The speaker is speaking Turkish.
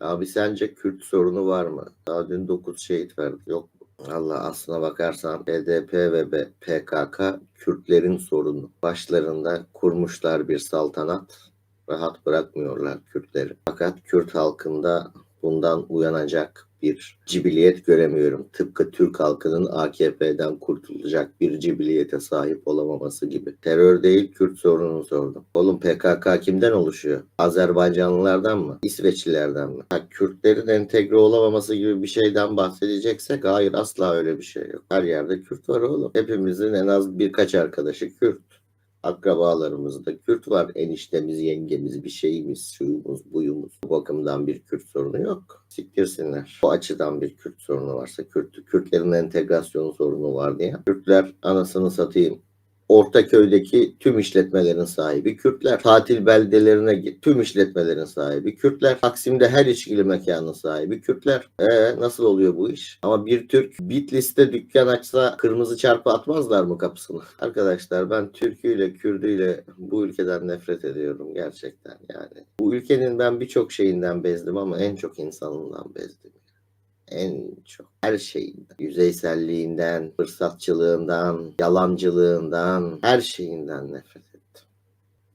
Abi sence Kürt sorunu var mı? Daha dün 9 şehit verdik. Yok? Allah aslına bakarsan BDP ve PKK Kürtlerin sorunu. Başlarında kurmuşlar bir saltanat. Rahat bırakmıyorlar Kürtleri. Fakat Kürt halkında bundan uyanacak bir cibiliyet göremiyorum. Tıpkı Türk halkının AKP'den kurtulacak bir cibiliyete sahip olamaması gibi. Terör değil Kürt sorununu sordum. Oğlum PKK kimden oluşuyor? Azerbaycanlılardan mı? İsveçlilerden mi? Ha, Kürtlerin entegre olamaması gibi bir şeyden bahsedeceksek hayır asla öyle bir şey yok. Her yerde Kürt var oğlum. Hepimizin en az birkaç arkadaşı Kürt akrabalarımızda Kürt var. Eniştemiz, yengemiz, bir şeyimiz, şuyumuz, buyumuz. Bu bakımdan bir Kürt sorunu yok. Siktirsinler. Bu açıdan bir Kürt sorunu varsa Kürt, Kürtlerin entegrasyonu sorunu var diye. Kürtler anasını satayım. Ortaköy'deki tüm işletmelerin sahibi Kürtler. Tatil beldelerine. Tüm işletmelerin sahibi Kürtler. Taksim'de her içkili mekanın sahibi Kürtler. Ee, nasıl oluyor bu iş? Ama bir Türk Bitlis'te dükkan açsa kırmızı çarpı atmazlar mı kapısına? Arkadaşlar ben Türküyle, Kürdüyle bu ülkeden nefret ediyorum gerçekten yani. Bu ülkenin ben birçok şeyinden bezdim ama en çok insanından bezdim. En çok her şeyinden, yüzeyselliğinden, fırsatçılığından, yalancılığından, her şeyinden nefret